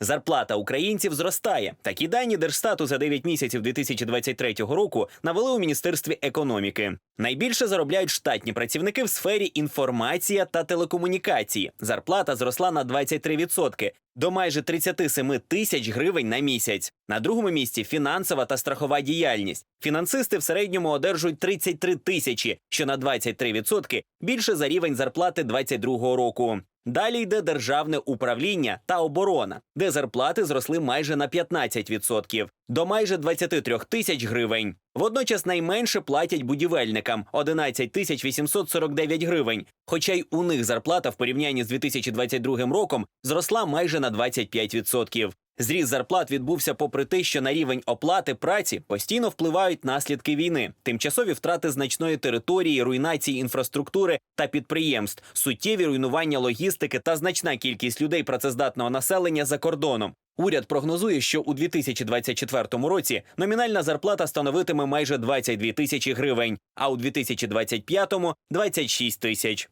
Зарплата українців зростає. Такі дані Держстату за 9 місяців 2023 року навели у міністерстві економіки. Найбільше заробляють штатні працівники в сфері інформація та телекомунікації. Зарплата зросла на 23% до майже 37 тисяч гривень на місяць. На другому місці фінансова та страхова діяльність. Фінансисти в середньому одержують 33 тисячі, що на 23% більше за рівень зарплати 2022 року. Далі йде державне управління та оборона, де зарплати зросли майже на 15%, до майже 23 тисяч гривень. Водночас найменше платять будівельникам 11 тисяч 849 гривень. Хоча й у них зарплата в порівнянні з 2022 роком зросла майже на 25%. Зріст зарплат відбувся попри те, що на рівень оплати праці постійно впливають наслідки війни, тимчасові втрати значної території, руйнації інфраструктури та підприємств, суттєві руйнування логістики та значна кількість людей працездатного населення за кордоном. Уряд прогнозує, що у 2024 році номінальна зарплата становитиме майже 22 тисячі гривень, а у 2025 – 26 тисяч.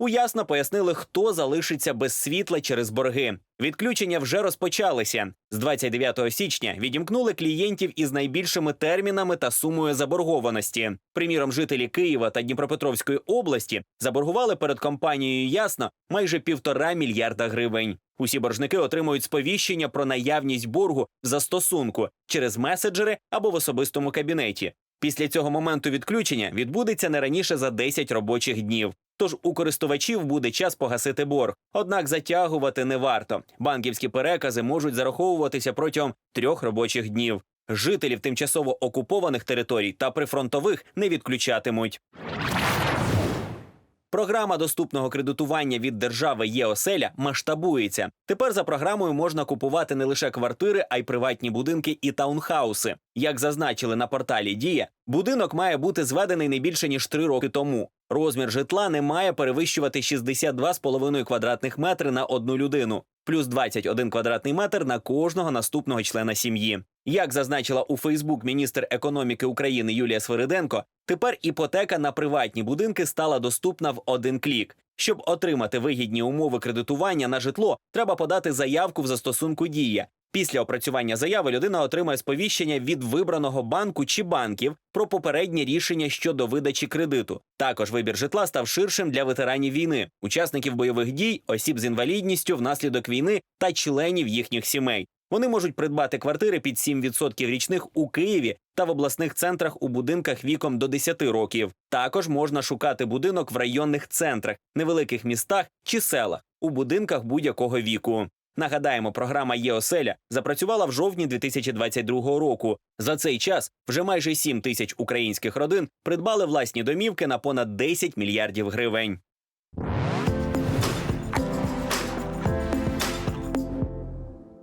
Уясно пояснили, хто залишиться без світла через борги. Відключення вже розпочалися. З 29 січня відімкнули клієнтів із найбільшими термінами та сумою заборгованості. Приміром, жителі Києва та Дніпропетровської області заборгували перед компанією Ясно майже півтора мільярда гривень. Усі боржники отримують сповіщення про наявність боргу в застосунку через меседжери або в особистому кабінеті. Після цього моменту відключення відбудеться не раніше за 10 робочих днів. Тож у користувачів буде час погасити борг. Однак затягувати не варто. Банківські перекази можуть зараховуватися протягом трьох робочих днів. Жителів тимчасово окупованих територій та прифронтових не відключатимуть. Програма доступного кредитування від держави ЄОСЕЛЯ масштабується. Тепер за програмою можна купувати не лише квартири, а й приватні будинки і таунхауси. Як зазначили на порталі Дія, будинок має бути зведений не більше ніж три роки тому. Розмір житла не має перевищувати 62,5 квадратних метри на одну людину, плюс 21 квадратний метр на кожного наступного члена сім'ї. Як зазначила у Фейсбук міністр економіки України Юлія Свириденко, тепер іпотека на приватні будинки стала доступна в один клік. Щоб отримати вигідні умови кредитування на житло, треба подати заявку в застосунку Дія. Після опрацювання заяви людина отримає сповіщення від вибраного банку чи банків про попереднє рішення щодо видачі кредиту. Також вибір житла став ширшим для ветеранів війни, учасників бойових дій, осіб з інвалідністю внаслідок війни та членів їхніх сімей. Вони можуть придбати квартири під 7% річних у Києві та в обласних центрах у будинках віком до 10 років. Також можна шукати будинок в районних центрах, невеликих містах чи селах у будинках будь-якого віку. Нагадаємо, програма ЄОСЕЛЯ запрацювала в жовтні 2022 року. За цей час вже майже 7 тисяч українських родин придбали власні домівки на понад 10 мільярдів гривень.